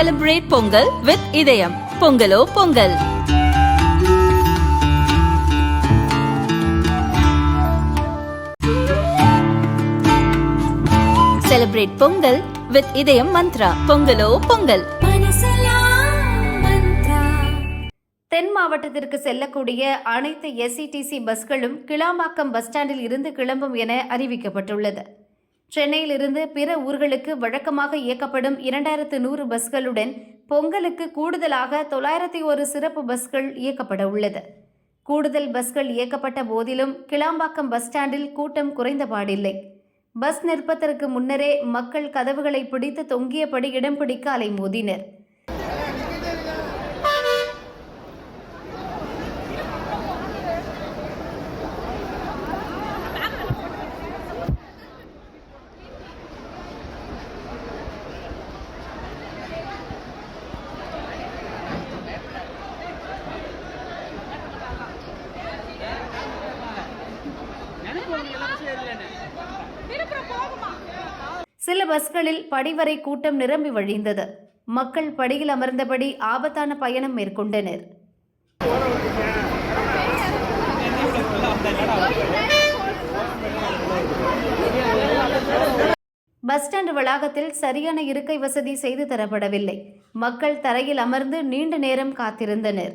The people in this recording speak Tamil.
செலிப்ரேட் பொங்கல் வித் இதயம் பொங்கலோ பொங்கல் செலிப்ரேட் பொங்கல் வித் இதயம் மந்த்ரா பொங்கலோ பொங்கல் தென் மாவட்டத்திற்கு செல்லக்கூடிய அனைத்து எஸ்இடிசி பஸ்களும் கிளாம்பாக்கம் பஸ் ஸ்டாண்டில் இருந்து கிளம்பும் என அறிவிக்கப்பட்டுள்ளது. சென்னையிலிருந்து பிற ஊர்களுக்கு வழக்கமாக இயக்கப்படும் இரண்டாயிரத்து நூறு பஸ்களுடன் பொங்கலுக்கு கூடுதலாக தொள்ளாயிரத்தி ஒரு சிறப்பு பஸ்கள் இயக்கப்பட உள்ளது. கூடுதல் பஸ்கள் இயக்கப்பட்ட போதிலும் கிளாம்பாக்கம் பஸ் ஸ்டாண்டில் கூட்டம் குறைந்தபாடில்லை பஸ் நிற்பதற்கு முன்னரே மக்கள் கதவுகளை பிடித்து தொங்கியபடி இடம் பிடிக்க அலைமோதினர். சில பஸ்களில் படிவரை கூட்டம் நிரம்பி வழிந்தது. மக்கள் படியில் அமர்ந்தபடி ஆபத்தான பயணம் மேற்கொண்டனர். பஸ் ஸ்டாண்ட் வளாகத்தில் சரியான இருக்கை வசதி செய்து தரப்படவில்லை. மக்கள் தரையில் அமர்ந்து நீண்ட நேரம் காத்திருந்தனர்.